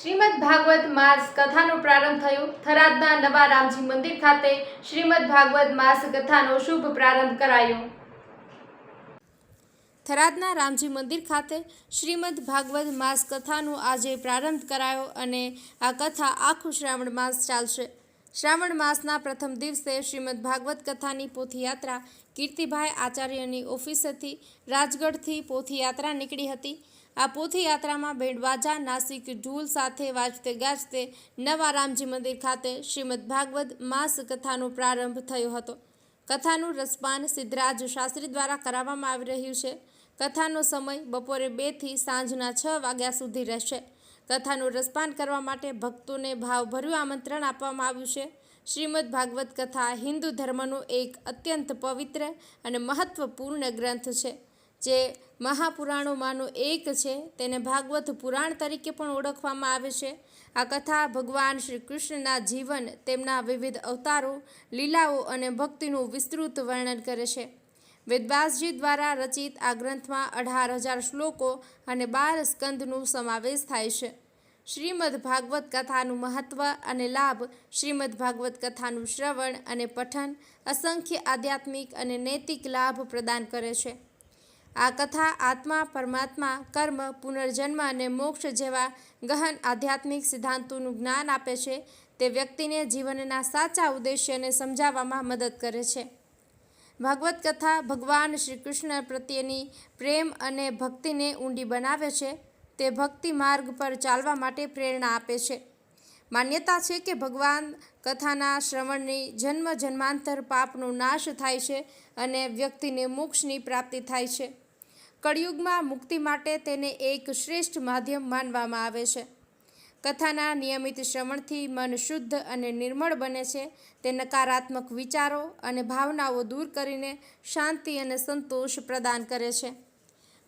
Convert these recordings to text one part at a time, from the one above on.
શ્રીમદ ભાગવત માસ કથાનો પ્રારંભ થયો. થરાદના નવા રામજી મંદિર ખાતે શ્રીમદ ભાગવત માસ કથાનો શુભ પ્રારંભ કરાયો. થરાદના રામજી મંદિર ખાતે શ્રીમદ ભાગવત માસ કથાનો આજે પ્રારંભ કરાયો અને આ કથા આખું શ્રાવણ માસ ચાલશે. શ્રાવણ માસના પ્રથમ દિવસે શ્રીમદ ભાગવત કથાની પોથીયાત્રા કીર્તિભાઈ આચાર્યની ઓફિસેથી રાજગઢથી પોથીયાત્રા નીકળી હતી. આ પોથીયાત્રામાં બેડવાજા નાસિક, ઢૂલ સાથે વાજતે ગાજતે નવા રામજી મંદિર ખાતે શ્રીમદ ભાગવત માસ કથાનો પ્રારંભ થયો હતો. કથાનું રસપાન સિદ્ધરાજ શાસ્ત્રી દ્વારા કરાવવામાં આવી રહ્યું છે. કથાનો સમય બપોરે બેથી સાંજના છ વાગ્યા સુધી રહેશે. કથાનું રસપાન કરવા માટે ભક્તોને ભાવભર્યું આમંત્રણ આપવામાં આવ્યું છે. શ્રીમદ ભાગવત કથા હિન્દુ ધર્મનો એક અત્યંત પવિત્ર અને મહત્વપૂર્ણ ગ્રંથ છે. જે મહાપુરાણોમાંનો એક છે, તેને ભાગવત પુરાણ તરીકે પણ ઓળખવામાં આવે છે. આ કથા ભગવાન શ્રી કૃષ્ણના જીવન, તેમના વિવિધ અવતારો, લીલાઓ અને ભક્તિનું વિસ્તૃત વર્ણન કરે છે. વેદવ્યાસજી દ્વારા રચિત આ ગ્રંથમાં અઢાર હજાર શ્લોકો અને બાર સ્કંદનો સમાવેશ થાય છે. શ્રીમદ ભાગવત કથાનું મહત્વ અને લાભ શ્રીમદ ભાગવત કથાનું શ્રવણ અને પઠન અસંખ્ય આધ્યાત્મિક અને નૈતિક લાભ પ્રદાન કરે છે. આ કથા આત્મા, પરમાત્મા, કર્મ, પુનર્જન્મ અને મોક્ષ જેવા ગહન આધ્યાત્મિક સિદ્ધાંતોનું જ્ઞાન આપે છે. તે વ્યક્તિને જીવનના સાચા ઉદ્દેશ્યને સમજાવવામાં મદદ કરે છે. ભાગવત કથા ભગવાન શ્રી કૃષ્ણ પ્રત્યેની પ્રેમ અને ભક્તિને ઊંડી બનાવે છે, તે ભક્તિ માર્ગ પર ચાલવા માટે પ્રેરણા આપે છે. માન્યતા છે કે ભગવાન કથાના શ્રવણની જન્મ જન્માંતર પાપનો નાશ થાય છે અને વ્યક્તિને મોક્ષની પ્રાપ્તિ થાય છે. કળિયુગમાં મુક્તિ માટે તેને એક શ્રેષ્ઠ માધ્યમ માનવામાં આવે છે. કથાના નિયમિત શ્રવણથી મન શુદ્ધ અને નિર્મળ બને છે. તે નકારાત્મક વિચારો અને ભાવનાઓ દૂર કરીને શાંતિ અને સંતોષ પ્રદાન કરે છે.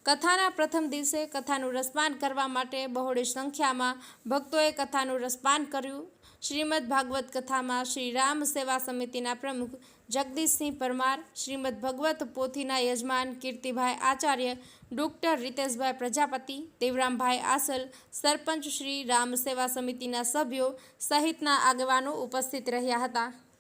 કથાના પ્રથમ દિવસે કથાનું રસપાન કરવા માટે બહોળી સંખ્યામાં ભક્તોએ કથાનું રસપાન કર્યું. શ્રીમદ ભાગવત કથામાં શ્રી રામ સેવા સમિતિના પ્રમુખ જગદીશસિંહ પરમાર, શ્રીમદ ભગવત પોથીના યજમાન કીર્તિભાઈ આચાર્ય, ડૉક્ટર રીતેશભાઈ પ્રજાપતિ, દેવરામભાઈ આસલ, સરપંચ શ્રી રામ સેવા સમિતિના સભ્યો સહિતના આગેવાનો ઉપસ્થિત રહ્યા હતા.